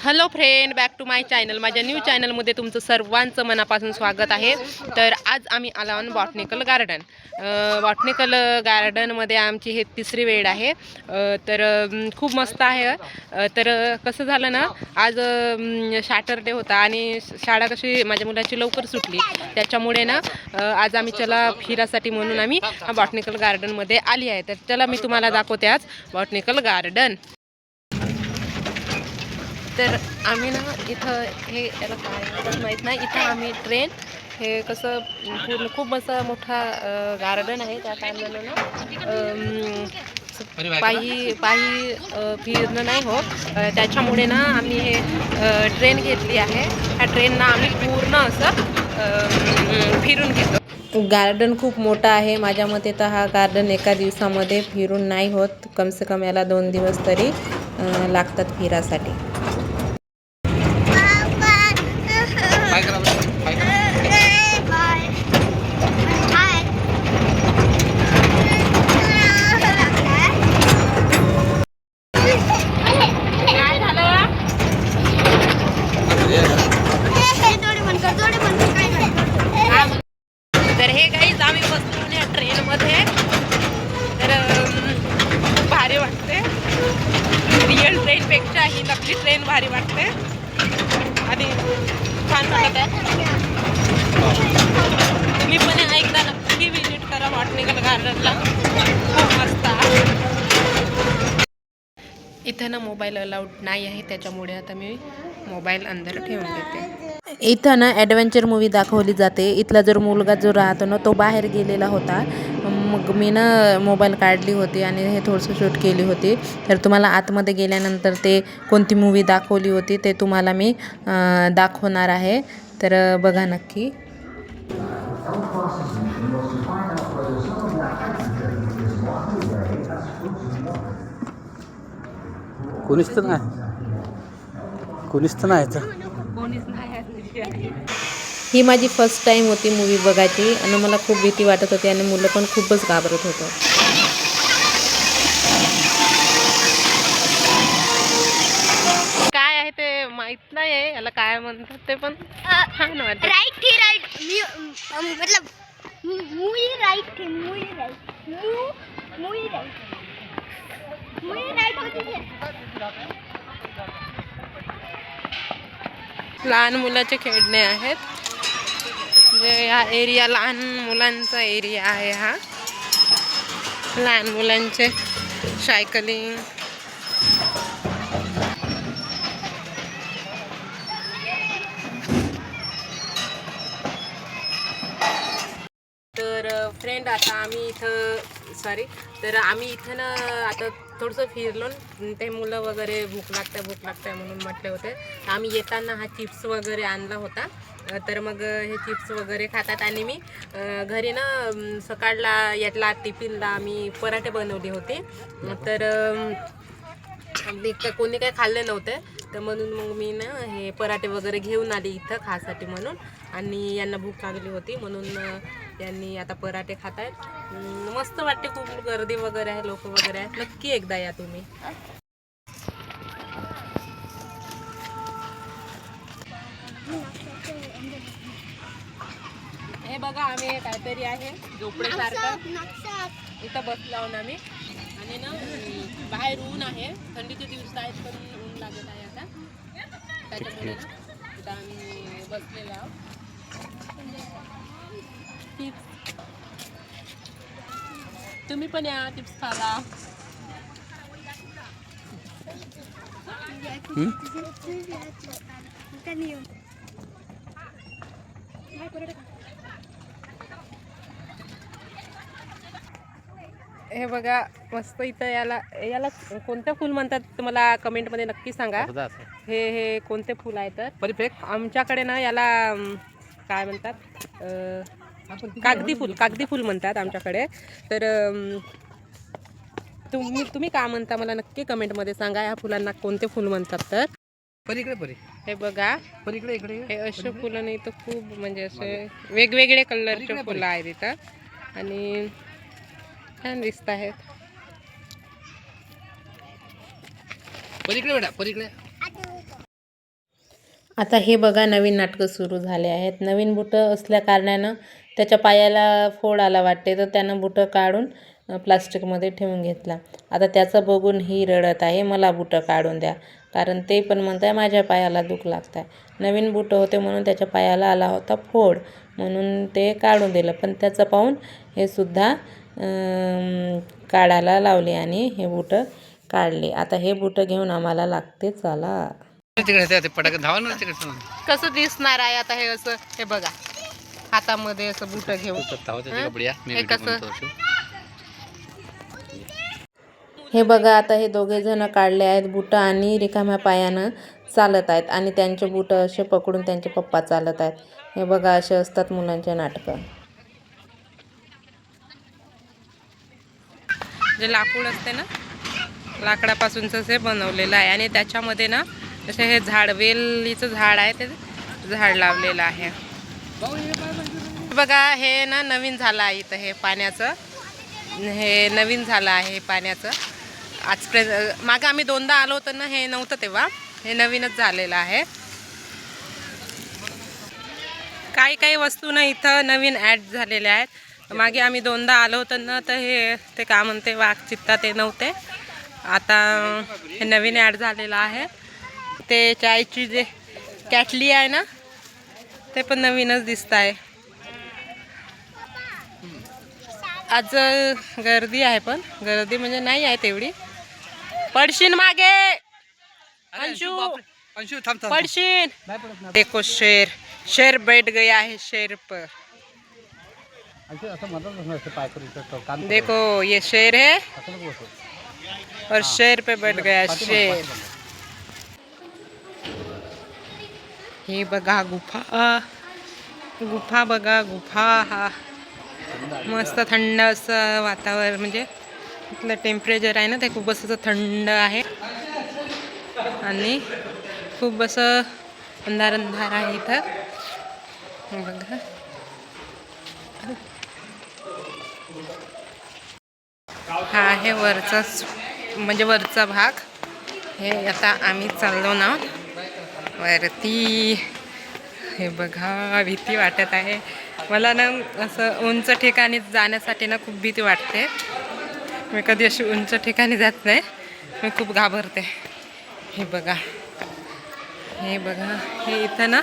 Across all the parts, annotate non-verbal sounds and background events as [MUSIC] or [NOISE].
Hello friend back to my channel माझ्या new चॅनलमध्ये तुमचं सर्वांचं मनापासून स्वागत आहे. तर आज आम्ही आलो आहोत बॉटनिकल गार्डन बॉटनिकल गार्डनमध्ये आमची हे तिसरी वेळ आहे. तर खूप मस्त आहे. तर कसं झालं ना आज सॅटरडे होता आणि शाळा कशी माझ्या मुलाची लवकर सुटली. त्याच्यामुळे ना आज आम्ही चला फिरासाठी म्हणून आम्ही बॉटनिकल गार्डनमध्ये आली आहे. तर चला मी तुम्हाला दाखवते आज बॉटनिकल गार्डन तर आम्ही ना इथं हे याला काय माहीत नाही. इथं आम्ही ट्रेन हे कसं पूर्ण खूप असं मोठा गार्डन आहे त्या कारणानं ना. पायी पायी फिरणं नाही होत. अ, त्याच्यामुळे ना आम्ही हे ट्रेन घेतली आहे. ह्या ट्रेनना आम्ही पूर्ण असं फिरून घेतो. गार्डन खूप मोठा आहे. माझ्या मते तर हा गार्डन एका दिवसामध्ये फिरून नाही होत. कमसे कम याला दोन दिवस तरी लागतात फिरासाठी काय करा काय करा काय झालं तर हे काहीच आम्ही बसलो या ट्रेनमध्ये तर अम, खूप भारी वाटते रिअल ट्रेनपेक्षा ही नकली ट्रेन भारी वाटते आणि छान वाटत आहे तुम्ही पण एकदा नक्की विजिट करा बॉटनिकल गार्डनला खूप मस्त आहे इथं ना मोबाईल अलाउड नाही आहे त्याच्यामुळे आता मी मोबाईल अंदर ठेवून देते. इथं ना ॲडव्हेंचर मूवी दाखवली जाते. इथला जर मुलगा जो राहतो ना तो बाहेर गेलेला होता. मग मी ना मोबाईल काढली होती आणि हे थोडंसं शूट केली होती. तर तुम्हाला आतमध्ये गेल्यानंतर ते कोणती मूवी दाखवली होती ते तुम्हाला मी दाखवणार आहे. तर बघा नक्की. कोणीच तर नाही. कोणीच तर नाही. ही माझी फर्स्ट टाईम होती मूवी बघायची आणि मला खूप भीती वाटत होती आणि मुलं पण खूपच घाबरत होतं. काय आहे ते माहीत नाही आहे याला काय म्हणतात ते पण छान वाटत. राइट थी राइट मतलब मुई राइट थी मुई राइट मुई राइट मुई राइट होती थी लहान मुलाचे खेळणे आहेत. म्हणजे हा एरिया लहान मुलांचा एरिया आहे हा. लहान मुलांचे सायकलिंग तर फ्रेंड आता आम्ही इथं सॉरी तर आम्ही इथं ना आता थोडंसं फिरलो ते मुलं वगैरे भूक लागते भूक लागते म्हणून म्हटले होते. आम्ही येताना हा चिप्स वगैरे आणला होता. तर मग हे चिप्स वगैरे खातात आणि मी घरी ना सकाळला यातला टिफिनला आम्ही पराठे बनवले होते. तर का- कोणी काही खाल्ले नव्हते. तर म्हणून मग मी ना हे पराठे वगैरे घेऊन आले इथं खासाठी म्हणून. आणि यांना भूक लागली होती म्हणून यांनी आता पराठे खात आहेत मस्त वाटते खूप गर्दी वगैरे आहे लोक वगैरे आहेत. नक्की एकदा या तुम्ही. हे बघा आम्ही हे काहीतरी आहे झोपड्यासारखं नक्शा इथं बसलो आम्ही. आणि ना बाहेर ऊन आहे. थंडीचे दिवस आहेत पण ऊन लागत आहे आता. त्याच्यामुळे इथं आम्ही बसलेलो आहोत. टिप्स तुम्ही पण या टिप्स खाला हे बघा मस्त इथं याला याला कोणतं फुल म्हणतात तुम्हाला कमेंटमध्ये नक्की सांगा. हे हे कोणते फुल आहे तर? परिपेक. आमच्याकडे ना याला काय म्हणतात कागदी फुल कागदी फुल म्हणतात आमच्याकडे. तर तुम्ही तुम्ही काय म्हणता मला नक्की कमेंटमध्ये सांगा या फुलांना कोणते फुल म्हणतात तर? परी इकडे परी. हे बघा. परी इकडे. इकडे हे असे फुलं नाही तर खूप म्हणजे असे वेगवेगळे कलरचे फुलं आहेत इथं. आणि छान दिसत आहेत. परी इकडे बेटा परी इकडे आता हे बघा नवीन नाटकं सुरू झाले आहेत. नवीन बुटं असल्या कारणानं त्याच्या पायाला फोड आला वाटते तर त्यानं बुटं काढून प्लास्टिकमध्ये ठेवून घेतला. आता त्याचं बघून ही रडत आहे मला बुटं काढून द्या. कारण ते पण म्हणत आहे माझ्या पायाला दुख लागत आहे नवीन बुटं होते म्हणून त्याच्या पायाला आला होता फोड म्हणून ते काढून दिलं. पण त्याचं पाहून हे सुद्धा काढायला लावले आणि हे बुटं काढले. आता हे बुटं घेऊन आम्हाला लागते चला. कसं दिसणार आहे आता हे असं? हे बघा. हातामध्ये असं बुट घेऊन. हे? कसं? हे बघा आता हे दोघे जण काढले आहेत बुट आणि रिकाम्या पायानं चालत आहेत आणि त्यांचे बुट असे पकडून त्यांचे पप्पा चालत आहेत. हे बघा असे असतात मुलांचे नाटकं. जे लाकूड असते ना लाकडापासूनच हे बनवलेलं आहे. आणि त्याच्यामध्ये ना असे हे झाड वेलीचं झाड आहे ते झाड लावलेलं आहे. बघा हे ना नवीन झालं आहे इथं हे पाण्याचं. हे नवीन झालं आहे पाण्याचं. आजपर्यंत मागं आम्ही दोनदा आलो होतो ना हे नव्हतं तेव्हा. हे नवीनच झालेलं आहे. काही काही वस्तू ना इथं नवीन ॲड झालेल्या आहेत. मागे आम्ही दोनदा आलो होतो ना तर हे ते का म्हणते वाघ चित्ता ते नव्हते. आता हे नवीन ॲड झालेलं आहे. ते चायची जे कॅटली आहे ना ते पण नवीनच दिसत आहे. आज गर्दी आहे पण. गर्दी म्हणजे नाही आहे तेवढी. पडशीन मागे! अंशू! अंशू पडशीन! देखो शेर. शेर बैठ गया है शेर पर अंशू असं म्हणतात ना असं पाय करू इथं कान देखो ये शेर है. और शेर पे बैठ गया शेर। हे बघा गुफा. गुफा बघा गुफा हा. मस्त थंड असं वातावरण म्हणजे इथलं टेम्परेचर आहे ना ते खूप असं थंड आहे. आणि खूप असं अंधार अंधार आहे इथं. बघा. हा आहे वरचा म्हणजे वरचा भाग. हे आता आम्ही चाललो ना. वरती. हे बघा भीती वाटत आहे. मला ना असं उंच ठिकाणी जाण्यासाठी ना खूप भीती वाटते. मी कधी अशी उंच ठिकाणी जात नाही. मी खूप घाबरते. हे बघा. हे बघा. हे इथं ना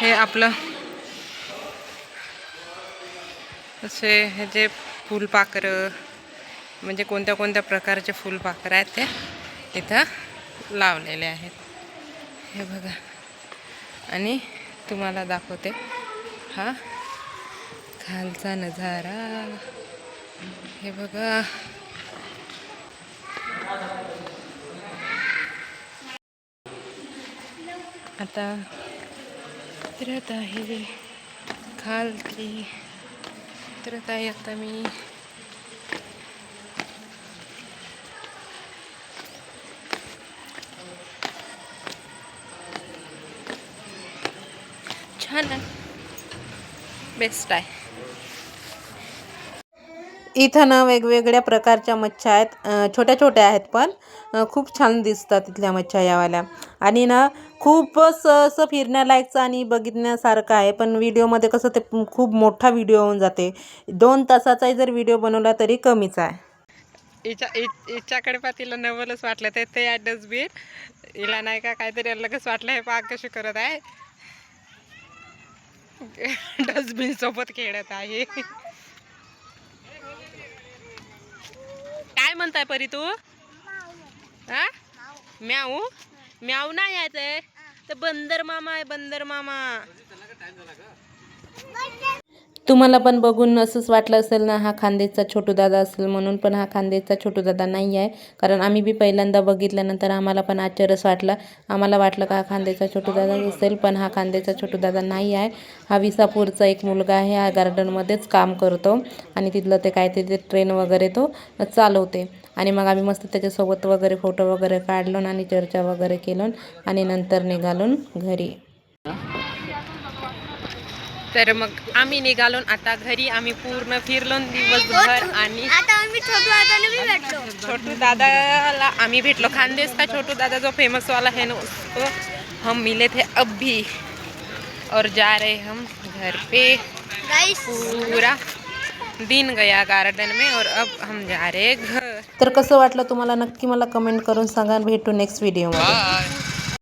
हे आपलं असे हे जे फुलपाखरं म्हणजे कोणत्या कोणत्या प्रकारचे फुलपाखरं आहेत ते इथं लावलेले आहेत. हे बघा. आणि तुम्हाला दाखवते. हा खालचा नजारा. हे बघा. आता फिरत आहे खालती उतरत आहे आता मी छान आहे बेस्ट आहे इथं ना वेगवेगळ्या प्रकारच्या मच्छ्या आहेत. छोट्या छोट्या आहेत पण खूप छान दिसतात तिथल्या मच्छ्या यावाल्या. आणि ना खूपच असं फिरण्यालायकचं आणि बघितण्यासारखं आहे. पण व्हिडिओमध्ये कसं ते खूप मोठा व्हिडिओ होऊन जाते. दोन तासाचाही जर व्हिडिओ बनवला तरी कमीच आहे. हिच्या हिच्याकडे पा तिला नवलच वाटलं. ते ते आहे डस्टबिन हिला नाही का काहीतरी लगेच वाटलं हे पाक कशी करत आहे. [LAUGHS] डस्टबिन सोबत खेळत आहे. काय म्हणताय परी तू? हा? म्याऊ? म्याऊ नाही यायचंय? तर बंदर मामा आहे बंदर मामा. तुम्हाला पण बघून असंच वाटलं असेल ना हा खांदेचा छोटू दादा असेल म्हणून पण हा खांदेचा छोटू दादा नाही आहे. कारण आम्ही बी पहिल्यांदा बघितल्यानंतर आम्हाला पण आश्चर्यच वाटलं. आम्हाला वाटलं का हा खांदेचा छोटू दादा असेल पण हा खांदेचा छोटू दादा नाही आहे. हा विसापूरचा एक मुलगा आहे हा गार्डनमध्येच काम करतो आणि तिथलं ते काय ते ट्रेन वगैरे तो चालवते. आणि मग आम्ही मस्त त्याच्यासोबत वगैरे फोटो वगैरे काढलो आणि चर्चा वगैरे केलो आणि नंतर निघालो घरी. तर मग आम्ही निघालो आता घरी. आम्ही पूर्ण फिरलो दिवसभर आणि आता आम्ही छोटू दादाला आम्ही भेटलो. खानदेशचा छोटू दादा जो फ़ेमस वाला आहे ना उसको हम मिले थे अब भी और जा रहे हम घर पे. पूरा दिन गया गार्डन में और अब हम जा रहे घर. तर कसं वाटलं तुम्हाला? नक्की मला कमेंट करून सांगा भेटू नेक्स्ट व्हिडिओमध्ये बाय